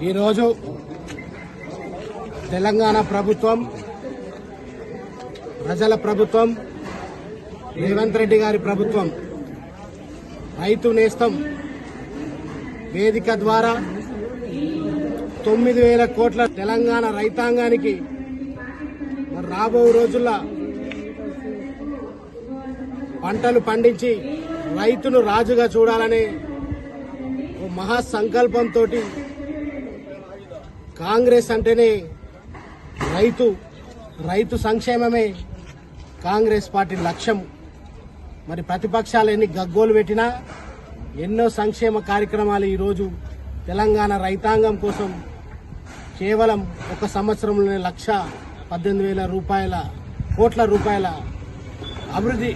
ఈరోజు తెలంగాణ ప్రభుత్వం ప్రజల ప్రభుత్వం రేవంత్ రెడ్డి గారి ప్రభుత్వం రైతు నేస్తం వేదిక ద్వారా తొమ్మిది వేల కోట్ల తెలంగాణ రైతాంగానికి మరి రాబో రోజుల్లో పంటలు పండించి రైతును రాజుగా చూడాలనే ఓ మహా సంకల్పంతో కాంగ్రెస్ అంటేనే రైతు రైతు సంక్షేమమే కాంగ్రెస్ పార్టీ లక్ష్యం. మరి ప్రతిపక్షాలు ఎన్ని గగ్గోలు పెట్టినా ఎన్నో సంక్షేమ కార్యక్రమాలు ఈరోజు తెలంగాణ రైతాంగం కోసం కేవలం ఒక సంవత్సరంలోనే లక్ష పద్దెనిమిది వేల రూపాయల కోట్ల రూపాయల అభివృద్ధి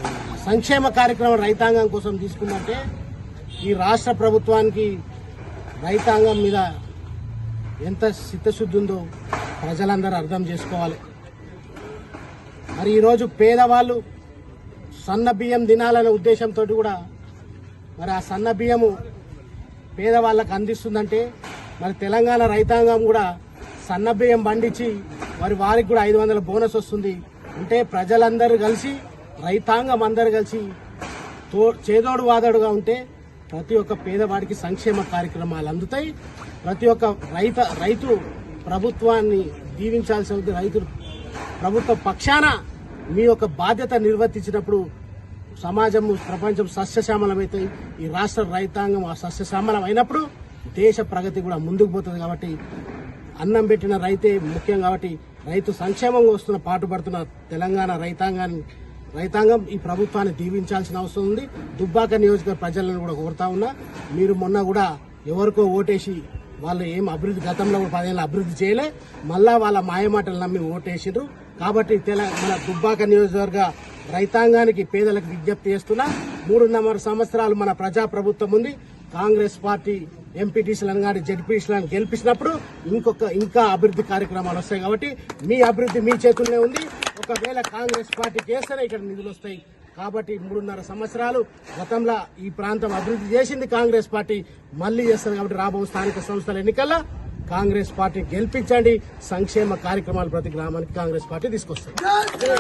సంక్షేమ కార్యక్రమం రైతాంగం కోసం తీసుకున్నట్టే ఈ రాష్ట్ర ప్రభుత్వానికి రైతాంగం మీద ఎంత చిత్తశుద్ధి ఉందో ప్రజలందరూ అర్థం చేసుకోవాలి. మరి ఈరోజు పేదవాళ్ళు సన్న బియ్యం తినాలనే ఉద్దేశంతో కూడా మరి ఆ సన్న బియ్యము పేదవాళ్ళకు అందిస్తుందంటే మరి తెలంగాణ రైతాంగం కూడా సన్న బియ్యం పండించి మరి వారికి కూడా ఐదు వందల బోనస్ వస్తుంది. అంటే ప్రజలందరూ కలిసి రైతాంగం అందరూ కలిసి తో చేదోడు వాదోడుగా ఉంటే ప్రతి ఒక్క పేదవాడికి సంక్షేమ కార్యక్రమాలు అందుతాయి. ప్రతి ఒక్క రైత రైతు ప్రభుత్వాన్ని దీవించాల్సి ఉంది రైతులు ప్రభుత్వ పక్షాన మీ యొక్క బాధ్యత నిర్వర్తించినప్పుడు సమాజం ప్రపంచం సస్యశ్యామలమైతాయి ఈ రాష్ట్ర రైతాంగం ఆ సస్యశ్యామలం అయినప్పుడు దేశ ప్రగతి కూడా ముందుకు పోతుంది కాబట్టి అన్నం పెట్టిన రైతే ముఖ్యం కాబట్టి రైతు సంక్షేమంగా వస్తున్న పాటుపడుతున్న తెలంగాణ రైతాంగాన్ని రైతాంగం ఈ ప్రభుత్వాన్ని దీవించాల్సిన అవసరం ఉంది. దుబ్బాక నియోజకవర్గ ప్రజలను కూడా కోరుతా ఉన్నా మీరు మొన్న కూడా ఎవరికో ఓటేసి వాళ్ళు ఏం అభివృద్ధి గతంలో కూడా పదేళ్ళు అభివృద్ధి చేయలే మళ్ళా వాళ్ళ మాయమాటలు నమ్మి ఓటేసిండ్రు కాబట్టి తెల మన దుబ్బాక నియోజకవర్గ రైతాంగానికి పేదలకు విజ్ఞప్తి చేస్తున్నా మూడున్నర సంవత్సరాలు మన ప్రజా ప్రభుత్వం ఉంది. కాంగ్రెస్ పార్టీ ఎంపీటీసీలను కానీ జడ్పీటీసీలను గెలిపించినప్పుడు ఇంకొక ఇంకా అభివృద్ధి కార్యక్రమాలు వస్తాయి కాబట్టి మీ అభివృద్ధి మీ చేతుల్లోనే ఉంది. ఒకవేళ కాంగ్రెస్ పార్టీ చేస్తేనే ఇక్కడ నిధులు వస్తాయి. కాబట్టి మూడున్నర సంవత్సరాలు గతంలో ఈ ప్రాంతం అభివృద్ధి చేసింది కాంగ్రెస్ పార్టీ మళ్ళీ చేస్తుంది కాబట్టి రాబో స్థానిక సంస్థల ఎన్నికల్లో కాంగ్రెస్ పార్టీ గెలిపించండి. సంక్షేమ కార్యక్రమాలు ప్రతి గ్రామానికి కాంగ్రెస్ పార్టీ తీసుకొస్తుంది.